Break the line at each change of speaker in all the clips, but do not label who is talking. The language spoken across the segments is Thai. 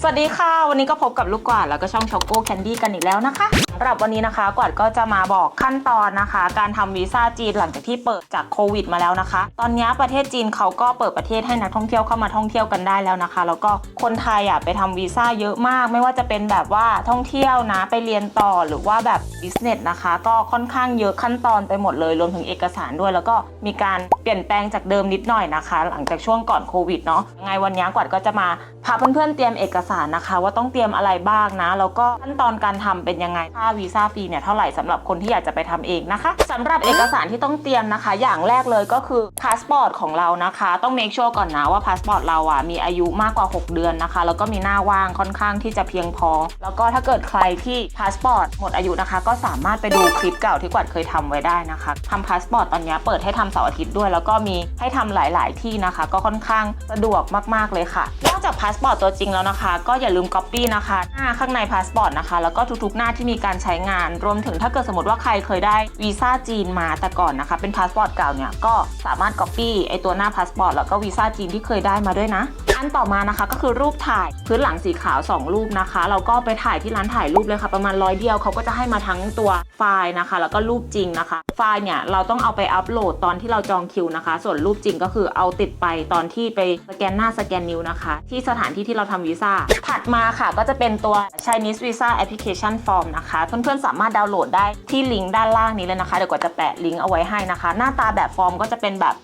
สวัสดีค่ะ วันนี้ก็พบกับลูกกวาดแล้วก็ช่องช็อกโกแคนดี้กันอีกแล้วนะคะำหรับวันนี้นะคะกวาดก็จะมาบอกขั้นตอนนะคะ การทำวีซ่าจีนหลังจากที่เปิดจากโควิดมาแล้วนะคะ ตอนนี้ประเทศจีนเขาก็เปิดประเทศให้นักท่องเที่ยวเข้ามาท่องเที่ยวกันได้แล้วนะคะ แล้วก็คนไทยอะไปทำวีซ่าเยอะมาก ไม่ว่าจะเป็นแบบว่าท่องเที่ยวนะไปเรียนต่อหรือว่าแบบบิสเนสนะคะ ก็ค่อนข้างเยอะขั้นตอนไปหมดเลยรวมถึงเอกสารด้วย แล้วก็มีการเปลี่ยนแปลงจากเดิมนิดหน่อยนะคะ หลังจากช่วงก่อนโควิดเนาะยังไงวันนี้กวาดก็จะมาพาเพื่อนๆเตรียมเอกสารนะคะ ว่าต้องเตรียมอะไรบ้างนะแล้วก็ขั้นตอนการทำเป็นยังไงค่าวีซ่าฟรีเนี่ยเท่าไหร่สำหรับคนที่อยากจะไปทำเองนะคะสำหรับเอกสารที่ต้องเตรียมนะคะ อย่างแรกเลยก็คือพาสปอร์ตของเรานะคะ ต้องเมคชัวร์ก่อนนะว่าพาสปอร์ตเราอะมีอายุมากกว่า 6 เดือนนะคะ แล้วก็มีหน้าว่างค่อนข้างที่จะเพียงพอ แล้วก็ถ้าเกิดใครที่พาสปอร์ตหมดอายุนะคะ ก็สามารถไปดูคลิปเก่าที่กวัดเคยทำไว้ได้นะคะทำพาสปอร์ตตอนนี้เปิดให้ทำเสาร์อาทิตย์ด้วย แล้วก็มีให้ทำหลาย ๆ ที่นะคะ ก็ค่อนข้างสะดวกมาก ๆ เลยค่ะนอกจากพาสปอร์ตตัวจริงแล้วนะคะ ก็อย่าลืมก๊อปปี้นะคะหน้าข้างในพาสปอร์ตนะคะ แล้วก็ทุก ๆ หน้าที่มีการใช้งาน รวมถึงถ้าเกิดสมมติว่าใครเคยได้วีซ่าจีนมาแต่ก่อนนะคะ เป็นพาสปอร์ตเก่าเนี่ยก็สามารถก๊อปปี้ไอตัวหน้าพาสปอร์ตแล้วก็วีซ่าจีนที่เคยได้มาด้วยนะอันต่อมานะคะก็คือรูปถ่ายพื้นหลังสีขาว 2 รูปนะคะเราก็ไปถ่ายที่ร้านถ่ายรูปเลยค่ะประมาณร้อยเดียวเขาก็จะให้มาทั้งตัวไฟล์นะคะ แล้วก็รูปจริงนะคะ ไฟล์เนี่ยเราต้องเอาไปอัปโหลดตอนที่เราจองคิวนะคะ ส่วนรูปจริงก็คือเอาติดไปตอนที่ไปสแกนหน้าสแกนนิ้วนะคะ ที่สถานที่ที่เราทำวีซ่าถัดมาค่ะก็จะเป็นตัว Chinese Visa Application Form นะคะเพื่อนๆสามารถดาวน์โหลดได้ที่ลิงก์ด้านล่างนี้เลยนะคะ เดี๋ยวกว่าจะแปะลิงก์เอาไว้ให้นะคะ หน้าตาแบบฟอร์มก็จะเป็นแบบ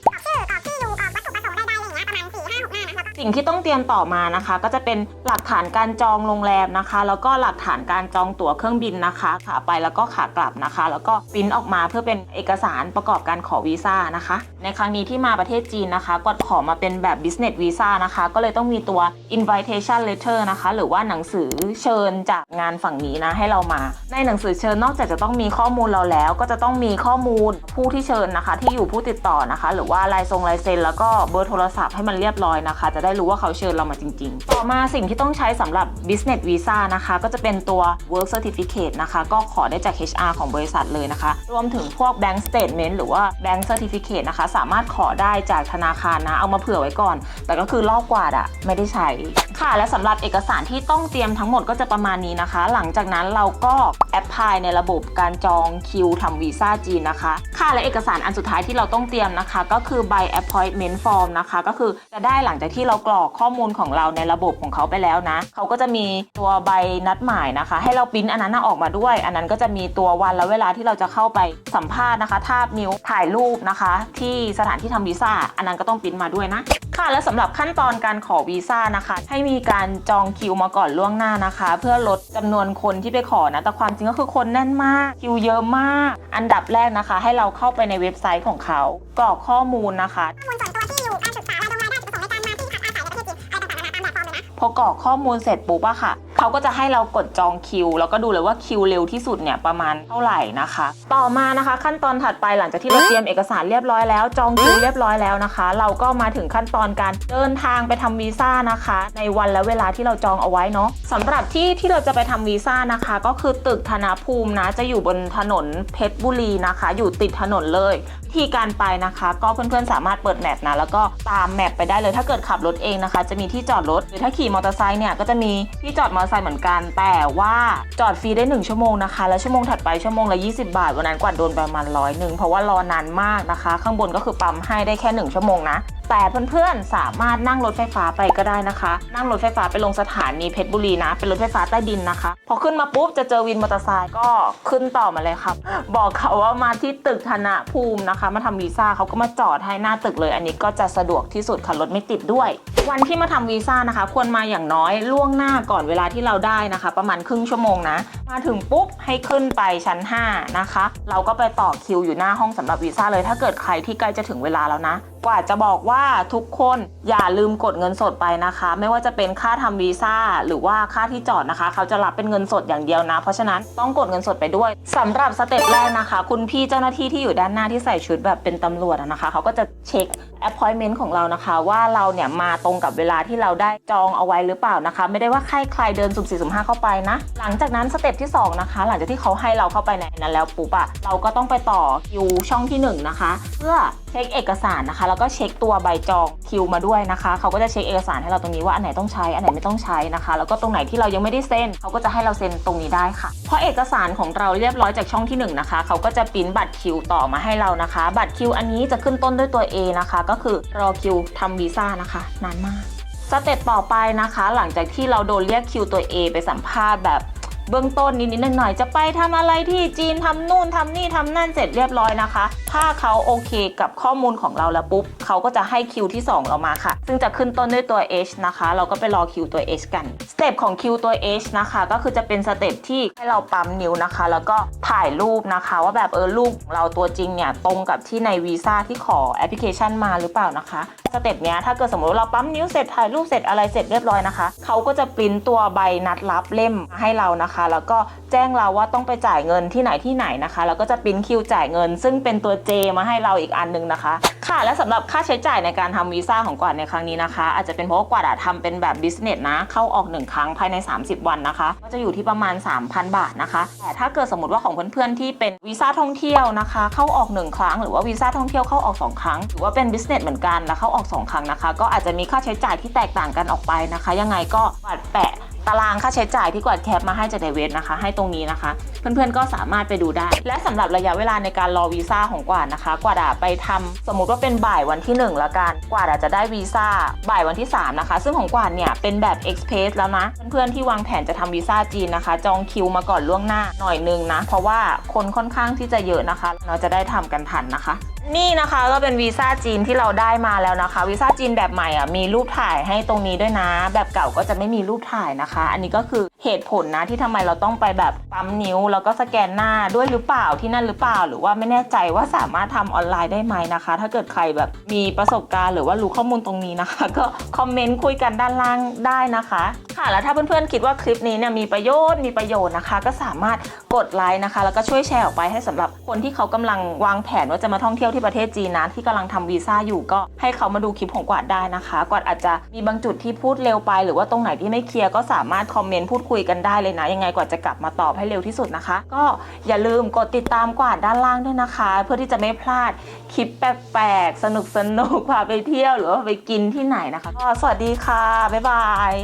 สิ่ง
ที่ต้องเตรียมต่อมานะคะ ก็จะเป็นหลักฐานการจองโรงแรมนะคะ แล้วก็หลักฐานการจองตั๋วเครื่องบินนะคะ ขาไปแล้วก็ขากลับนะคะ แล้วก็ปริ้นออกมาเพื่อเป็นเอกสารประกอบการขอวีซ่านะคะ ในครั้งนี้ที่มาประเทศจีนนะคะกดขอมาเป็นแบบ business visa นะคะ ก็เลยต้องมีตัว invitation letter นะคะ หรือว่าหนังสือเชิญจากงานฝั่งนี้นะให้เรามา ในหนังสือเชิญนอกจากจะต้องมีข้อมูลเราแล้ว ก็จะต้องมีข้อมูลผู้ที่เชิญนะคะ ที่อยู่ผู้ติดต่อนะคะ หรือว่าลายทรงลายเซ็น แล้วก็เบอร์โทรศัพท์ให้มันเรียบร้อยนะคะจะได้รู้ว่าเขาเชิญเรามาจริง ๆ ต่อมาสิ่งที่ต้องใช้สำหรับ business visa นะคะ ก็จะเป็นตัว work certificate นะคะ ก็ขอได้จาก HR ของบริษัทเลยนะคะ รวมถึงพวก bank statement หรือว่า bank certificate นะคะ สามารถขอได้จากธนาคารนะ เอามาเผื่อไว้ก่อน แต่ก็คือลอกกวาดอะไม่ได้ใช้ค่ะ และสำหรับเอกสารที่ต้องเตรียมทั้งหมดก็จะประมาณนี้นะคะ หลังจากนั้นเราก็แอปพลายในระบบการจองคิวทำวีซ่าจีนนะคะค่ะและเอกสารอันสุดท้ายที่เราต้องเตรียมนะคะ ก็คือใบ appointment form นะคะ ก็คือจะได้หลังจากที่เราากรอกข้อมูลของเราในระบบของเขาไปแล้วนะ เขาก็จะมีตัวใบนัดหมายนะคะ ให้เราปริ้นอันนั้นออกมาด้วย อันนั้นก็จะมีตัววันและเวลาที่เราจะเข้าไปสัมภาษณ์นะคะ ทาบนิ้วถ่ายรูปนะคะ ที่สถานที่ทำวีซ่า อันนั้นก็ต้องปริ้นมาด้วยนะ ค่ะ และสำหรับขั้นตอนการขอวีซ่านะคะ ให้มีการจองคิวมาก่อนล่วงหน้านะคะ เพื่อลดจำนวนคนที่ไปขอนะ แต่ความจริงก็คือคนแน่นมาก คิวเยอะมาก อันดับแรกนะคะ ให้เราเข้าไปในเว็บไซต์ของเขา กรอกข้อมูลนะคะ
อร์มเลยนะ
พอกรอกข้อมูลเสร็จปุ๊บอะค่ะเขาก็จะให้เรากดจองคิว แล้วก็ดูเลยว่าคิวเร็วที่สุดเนี่ยประมาณเท่าไหร่นะคะ ต่อมานะคะ ขั้นตอนถัดไปหลังจากที่เราเตรียมเอกสารเรียบร้อยแล้วจองคิวเรียบร้อยแล้วนะคะ เราก็มาถึงขั้นตอนการเดินทางไปทำวีซ่านะคะ ในวันและเวลาที่เราจองเอาไว้เนาะสำหรับที่ที่เราจะไปทำวีซ่านะคะ ก็คือตึกธนาภูมินะจะอยู่บนถนนเพชรบุรีนะคะ อยู่ติดถนนเลยวิธีการไปนะคะ ก็เพื่อนๆสามารถเปิดแมปนะแล้วก็ตามแมปไปได้เลยถ้าเกิดขับรถเองนะคะ จะมีที่จอดรถหรือถ้าขี่มอเตอร์ไซค์เนี่ยก็จะมีที่จอดมอเตอร์ไซค์เหมือนกัน แต่ว่าจอดฟรีได้ 1 ชั่วโมงนะคะ แล้วชั่วโมงถัดไปชั่วโมงละ 20 บาท วันนั้นกว่าโดนประมาณร้อยหนึ่งเพราะว่ารอนานมากนะคะ ข้างบนก็คือปั๊มให้ได้แค่ 1 ชั่วโมงนะ แต่เพื่อนๆสามารถนั่งรถไฟฟ้าไปก็ได้นะคะ นั่งรถไฟฟ้าไปลงสถานีเพชรบุรีนะ เป็นรถไฟฟ้าใต้ดินนะคะ พอขึ้นมาปุ๊บจะเจอวินมอเตอร์ไซค์ก็ขึ้นต่อมาเลยครับบอกเขาว่ามาที่ตึกธนาภูมินะคะ มาทำวีซ่าเขาก็มาจอดให้หน้าตึกเลย อันนี้ก็จะสะดวกที่สุดค่ะรถไม่ติดด้วย วันที่มาทำวีซ่านะคะ ควรมาอย่างน้อยล่วงหน้าก่อนเวลาที่เราได้นะคะ ประมาณครึ่งชั่วโมงนะ มาถึงปุ๊บให้ขึ้นไปชั้น 5 นะคะ เราก็ไปต่อคิวอยู่หน้าห้องสำหรับวีซ่าเลย ถ้าเกิดใครที่ใกล้จะถึงเวลาแล้วนะ กว่าจะบอกว่าทุกคนอย่าลืมกดเงินสดไปนะคะ ไม่ว่าจะเป็นค่าทำวีซ่าหรือว่าค่าที่จอดนะคะ เขาจะรับเป็นเงินสดอย่างเดียวนะ เพราะฉะนั้นต้องกดเงินสดไปด้วยสำหรับสเต็ปแรกนะคะ คุณพี่เจ้าหน้าที่ที่อยู่ด้านหน้าที่ใส่ชุดแบบเป็นตำรวจนะคะ เขาก็จะเช็ค appointment ของเรานะคะว่าเราเนี่ยมาตรงกับเวลาที่เราได้จองเอาไว้หรือเปล่านะคะ ไม่ได้ว่าใครใครเดินสุ่มสี่สุ่มห้าเข้าไปนะ หลังจากนั้นสเต็ปที่ที่สองนะคะ หลังจากที่เขาให้เราเข้าไปในนั้นแล้วปุ๊บอะเราก็ต้องไปต่อคิวช่องที่หนึ่งนะคะ เพื่อเช็คเอกสารนะคะ แล้วก็เช็คตัวใบจองคิวมาด้วยนะคะ เขาก็จะเช็คเอกสารให้เราตรงนี้ว่าอันไหนต้องใช้อันไหนไม่ต้องใช้นะคะ แล้วก็ตรงไหนที่เรายังไม่ได้เซ็นเขาก็จะให้เราเซ็นตรงนี้ได้ค่ะเพราะเอกสารของเราเรียบร้อยจากช่องที่หนึ่งนะคะ เขาก็จะปิ้นบัตรคิวต่อมาให้เรานะคะ บัตรคิวอันนี้จะขึ้นต้นด้วยตัว A นะคะ ก็คือรอคิวทำวีซ่านะคะนานมากสเต็ปต่อไปนะคะ หลังจากที่เราโดนเรียกคิวตัว A ไปสัมภาษณ์แบบ เบื้องต้นนิดๆหน่อยๆจะไปทำอะไรที่จีนทำนู่นทำนี่ทำนั่นเสร็จเรียบร้อยนะคะ ถ้าเขาโอเคกับข้อมูลของเราแล้วปุ๊บเขาก็จะให้คิวที่ 2 เรามาค่ะ ซึ่งจะขึ้นต้นด้วยตัว H นะคะ เราก็ไปรอคิวตัว H กันสเต็ปของคิวตัว H นะคะ ก็คือจะเป็นสเต็ปที่ให้เราปั๊มนิ้วนะคะ แล้วก็ถ่ายรูปนะคะ ว่าแบบเออรูปเราตัวจริงเนี่ยตรงกับที่ในวีซ่าที่ขอแอปพลิเคชันมาหรือเปล่านะคะสเต็ปเนี้ยถ้าเกิดสมมติเราปั๊มนิ้วเสร็จถ่ายรูปเสร็จอะไรเสร็จเรียบร้อยนะคะเขาก็จะปริ้นตัวใบนัดรับเล่มให้เรานะคะแล้วก็แจ้งเราว่าต้องไปจ่ายเงินที่ไหนที่ไหนนะคะ แล้วก็จะปิ้นคิวจ่ายเงิน ซึ่งเป็นตัว J มาให้เราอีกอันหนึงนะคะ ค่ะ และสำหรับค่าใช้จ่ายในการทำวีซ่าของกวาดในครั้งนี้นะคะ อาจจะเป็นเพราะว่ากวาดทำเป็นแบบบิสเนสนะ เข้าออกหนึ่งครั้งภายใน 30 วันนะคะ ก็จะอยู่ที่ประมาณ 3,000 บาทนะคะ แต่ถ้าเกิดสมมติว่าของเพื่อนๆที่เป็นวีซ่าท่องเที่ยวนะคะ เข้าออกหนึ่งครั้ง หรือว่าวีซ่าท่องเที่ยวเข้าออกสองครั้งหรือว่าเป็นบิสเนสเหมือนกันแล้วเข้าออกสองครั้งนะคะ ก็อาจจะมีค่าใช้จ่ายที่แตกต่างกันออกไปนะคะ ยังไงก็กวาดแปะ ตารางค่าใช้จ่ายที่กวาดแคปมาให้จากในเว็บนะคะ ให้ตรงนี้นะคะ เพื่อนๆก็สามารถไปดูได้ และสำหรับระยะเวลาในการรอวีซ่าของกวาดนะคะ กวาดอะไปทำสมมุติว่าเป็นบ่ายวันที่1ละกันกวาดอะจะได้วีซ่าบ่ายวันที่ 3 นะคะ ซึ่งของกวาดเนี่ยเป็นแบบ Express แล้วนะเพื่อนๆที่วางแผนจะทำวีซ่าจีนนะคะ จองคิวมาก่อนล่วงหน้าหน่อยนึงนะ เพราะว่าคนค่อนข้างที่จะเยอะนะคะ เราจะได้ทำกันทันนะคะนี่นะคะก็เป็นวีซ่าจีนที่เราได้มาแล้วนะคะวีซ่าจีนแบบใหม่อะมีรูปถ่ายให้ตรงนี้ด้วยนะ แบบเก่าก็จะไม่มีรูปถ่ายนะคะอันนี้ก็คือ เหตุผลนะที่ทำไมเราต้องไปแบบปั๊มนิ้ว แล้วก็สแกนหน้าด้วยหรือเปล่าที่นั่นหรือเปล่า หรือว่าไม่แน่ใจว่าสามารถทำออนไลน์ได้ไหมนะคะ ถ้าเกิดใครแบบมีประสบการณ์หรือว่ารู้ข้อมูลตรงนี้นะคะ ก็คอมเมนต์คุยกันด้านล่างได้นะคะ ค่ะแล้วถ้าเพื่อนๆคิดว่าคลิปนี้เนี่ยมีประโยชน์มีประโยชน์นะคะ ก็สามารถกดไลค์นะคะ แล้วก็ช่วยแชร์ออกไปให้สำหรับคนที่เขากำลังวางแผนว่าจะมาท่องเที่ยวที่ประเทศจีนนะที่กำลังทำวีซ่าอยู่ก็ให้เขามาดูคลิปของกวาดได้นะคะกวาดอาจจะมีบางจุดที่พูดเร็วไป หรือว่าตรงไหนที่ไม่เคลียร์ก็สามารถคอมเมนต์พูดคุยกันได้เลยนะ ยังไงกวาจะกลับมาตอบให้เร็วที่สุดนะคะ ก็อย่าลืมกดติดตามกวาดด้านล่างด้วยนะคะ เพื่อที่จะไม่พลาดคลิปแปลกๆสนุกสนุกๆพาไปเที่ยวหรือว่าไปกินที่ไหนนะคะก็สวัสดีค่ะบ๊ายบาย